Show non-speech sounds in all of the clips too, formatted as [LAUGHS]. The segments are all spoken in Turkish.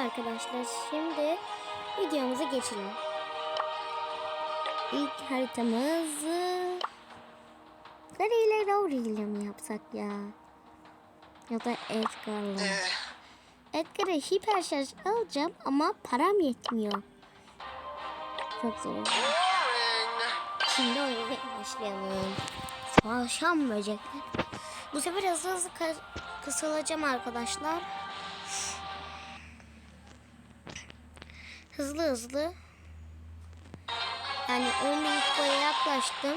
arkadaşlar. Şimdi videomuza geçelim. İlk haritamızı Gary ile Rory ile mi yapsak ya? Ya da Edgar'la. Edgar'a hiper şarj alacağım ama param yetmiyor. Çok zor oldu. Şimdi oyuna başlayalım. Savaşan böcekler. Bu sefer hızlı hızlı kısılacağım arkadaşlar. Hızlı hızlı. Yani 10 bin kupaya yaklaştım.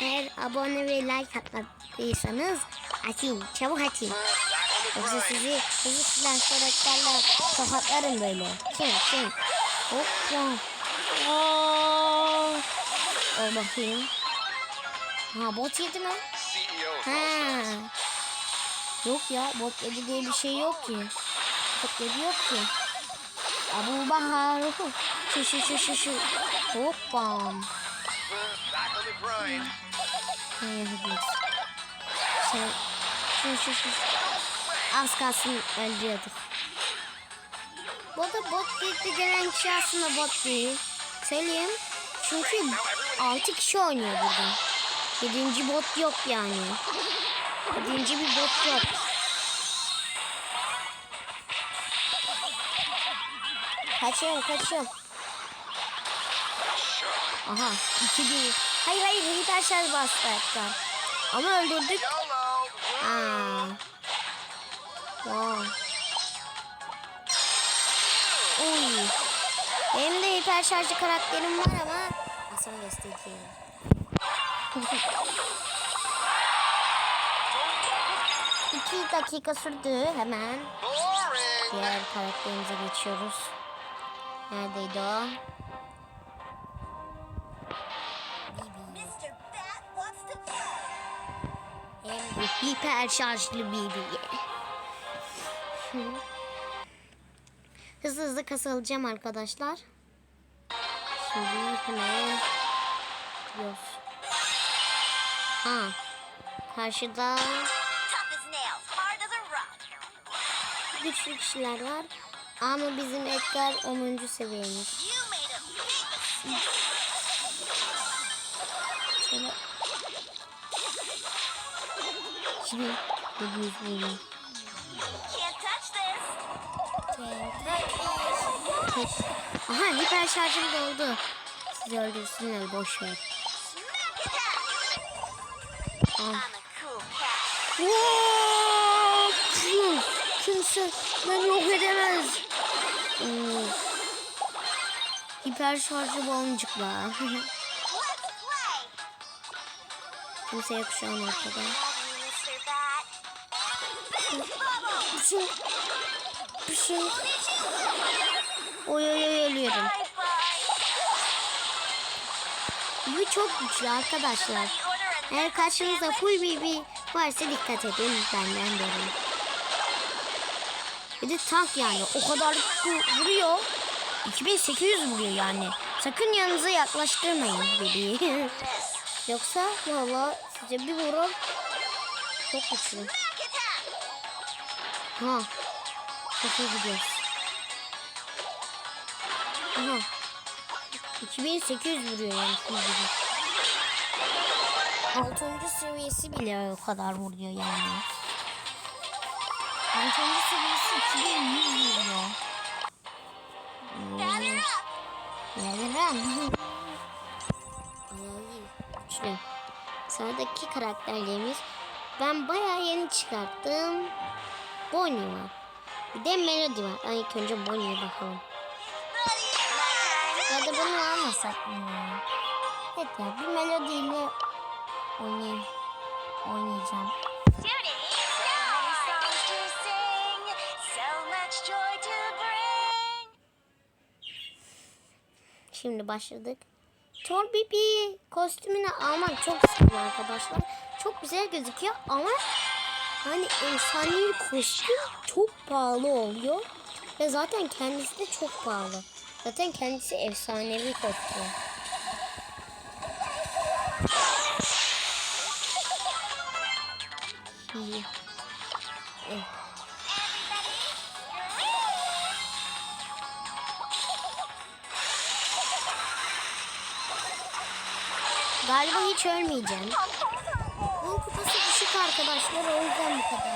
Eğer abone ve like atmadıysanız açın. Çabuk açın. Yoksa sizi hızlı silah karakterle tokatlarım böyle. Çın çın. Hoppa. Aa. Al bakayım. Ha bot yedi mi? Ha. Yok ya bot yedi diye bir şey yok ki. Bot yedi yok ki. Abu Bahar. Şu şu şu şu şu. Hoppa. Ne yapabiliriz? Şey, şu şu şu. Az kalsın öldürüyorduk. Bu da bot dedi gelen kişi aslında bot değil. Söyleyeyim. Çünkü 6 kişi oynuyor burada. 7. bot yok yani. 7. bir bot yok. Kaçıyorum kaçıyorum. Aha 2 1. Hayır hayır hiper şarj bastı hatta. Ama öldürdük. Aa. Wow. Uy. Benim de hiper şarjlı karakterim var ama sonra göstereceğim. İki dakika sürdü hemen. Diğer karakterimize geçiyoruz. Neredeydi o? Hem de hiper şarjlı BB'ye. Hızlı hızlı kasılacağım arkadaşlar. Şimdi hemen gidiyoruz. Ha. Karşıda güçlü kişiler var. Ama bizim Edgar 10. seviyeymiş. You made a big mistake. Şöyle. Şimdi 700 milyon. Can't touch this. Aha hiper şarjım doldu. Sizi öldürsünler boş ver. Kimse beni yok edemez. Oo. Hiper şarjı play. [LAUGHS] Kimse yok şu an ortada. Bir şey. Bir şey. Oy oy oy ölüyorum. Bu çok güçlü arkadaşlar. Eğer karşınızda full BB varsa dikkat edin benden derim. Bir de tank yani o kadar vu- vuruyor. 2800 vuruyor yani. Sakın yanınıza yaklaştırmayın BB'yi. [LAUGHS] Yoksa valla size bir vurur. Çok güçlü. Ha. Çok iyi gidiyoruz. Aha. 2800 vuruyor yani BB. 6. seviyesi bile o kadar vuruyor yani. 6. seviyesi 2100 vuruyor. Gather up. Neden? Bayağı iyi. Güçlü. Sıradaki karakterlerimiz ben bayağı yeni çıkarttım. Bonnie var. Bir de Melody var. Ben ilk önce Bonnie'ye bakalım. Ya da bunu almasak mı? Evet ya bir Melody ile oynay oynayacağım. Şimdi başladık. Thor Bibi kostümünü almak çok istedim arkadaşlar. Çok güzel gözüküyor ama hani efsanevi kostüm çok pahalı oluyor. Ve zaten kendisi de çok pahalı. Zaten kendisi efsanevi kostüm. İyi. Evet. Galiba hiç ölmeyeceğim. Bunun kupası düşük arkadaşlar o yüzden bu kadar.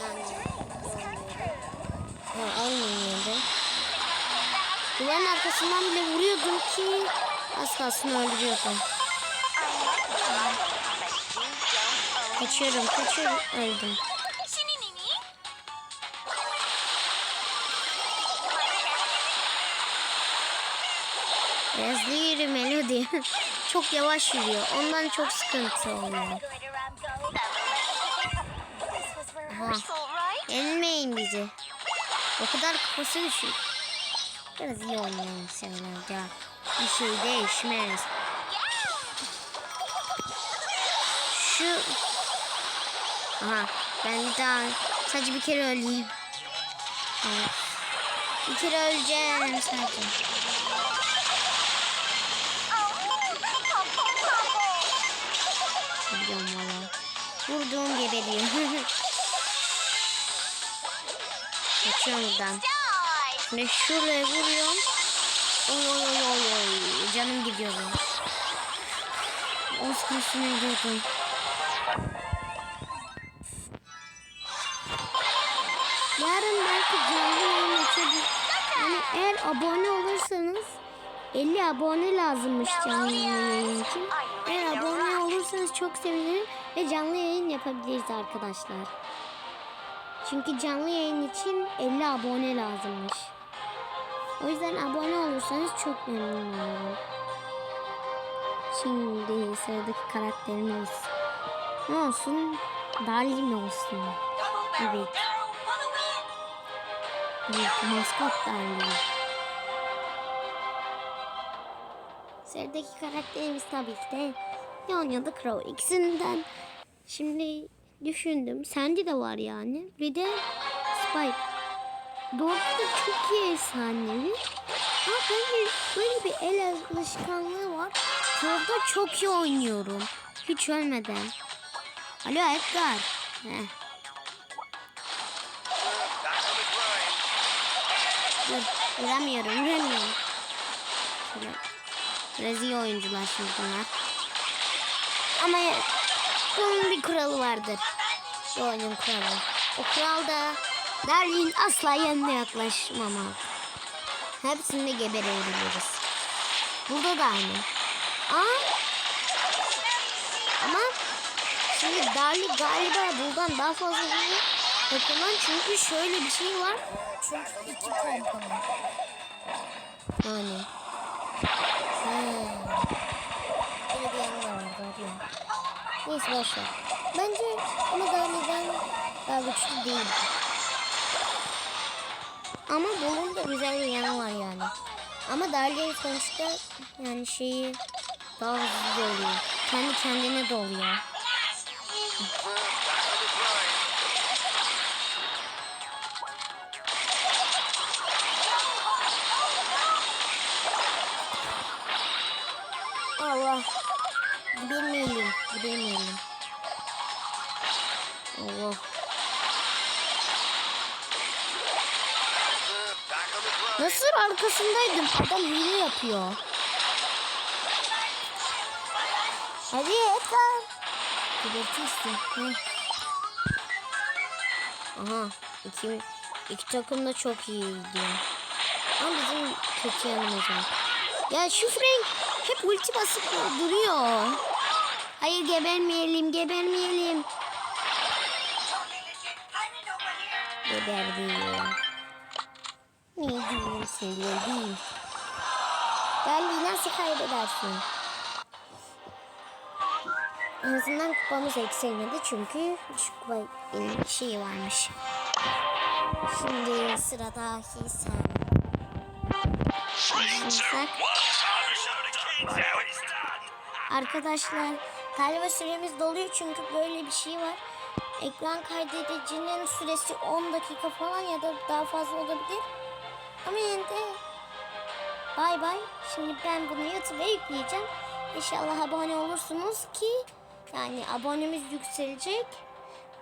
Yani olmuyor. Ha, olmuyordu. Duvarın arkasından bile vuruyordum ki az kalsın öldürüyordum. Kaçıyorum, kaçıyorum, öldüm. Hızlı yürü Melody. [LAUGHS] çok yavaş yürüyor. Ondan çok sıkıntı oluyor. Yenmeyin bizi. O kadar kafası düşük. Biraz iyi oynayalım senelerce. Bir şey değişmez. Şu... Aha ben bir daha sadece bir kere öleyim. Evet. Bir kere öleceğim sadece. Vurduğum geberiyor. [LAUGHS] Kaçıyorum buradan. Şimdi şuraya vuruyorum. Oy oy oy oy. Canım gidiyor. Az kalsın ölüyordum. Yarın belki canlı yayın açabilir. Yani eğer abone olursanız 50 abone lazımmış canlı yayın için. Eğer abone olursanız çok sevinirim ve canlı yayın yapabiliriz arkadaşlar. Çünkü canlı yayın için 50 abone lazımmış. O yüzden abone olursanız çok memnun olurum. Şimdi sıradaki karakterimiz ne olsun? Dali mi olsun? Evet. Evet, maskot Dali. Sıradaki karakterimiz tabii ki de Leon ya da Crow. İkisinden şimdi düşündüm. Sende de var yani. Bir de Spike. Doğrusu da çok iyi efsanevi. Ama bence böyle bir el alışkanlığı var. Crow'da çok iyi oynuyorum. Hiç ölmeden. Alo Edgar. Heh. Dur, vuramıyorum, vuramıyorum. Biraz oyuncular şimdi bunlar. Ama bunun bir kuralı vardır. Bu oyunun kuralı. O kural da Darlin asla yanına yaklaşmamak. Hepsinde geberebiliriz. Burada da aynı. Aa, ama şimdi Darli galiba buradan daha fazla vuruyor. Bakımdan çünkü şöyle bir şey var. Çünkü iki pompa var. Yani. Hmm. Böyle bir yanı var galiba. Neyse boş ver. Bence ama Darli'den daha güçlü değil. Ama bunun da güzel bir yanı var yani. Ama Darli'nin sonuçta yani şeyi daha hızlı oluyor. Kendi kendine doluyor. Allah. Gidemeyelim. Gidemeyelim. Allah. Nasıl arkasındaydım? Adam hile yapıyor. Hadi Edgar. Gidertirsin. Aha. İki, iki takım da çok iyi gidiyor. Ama bizim kötü yanımız var. Ya şu Frank hep ulti basıp duruyor. Hayır gebermeyelim, gebermeyelim. Geberdi. Ne diyeyim seviyordum. Belli nasıl kaybedersin? En azından kupamız eksilmedi çünkü şu kupa şeyi varmış. Şimdi sıradaki sen. Başlasak. Arkadaşlar galiba süremiz doluyor çünkü böyle bir şey var. Ekran kaydedicinin süresi 10 dakika falan ya da daha fazla olabilir. Ama yine de bay bay. Şimdi ben bunu YouTube'a yükleyeceğim. İnşallah abone olursunuz ki yani abonemiz yükselecek.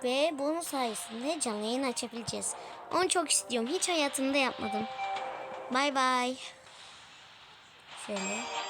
Ve bunun sayesinde canlı yayın açabileceğiz. Onu çok istiyorum. Hiç hayatımda yapmadım. Bay bay. Şöyle.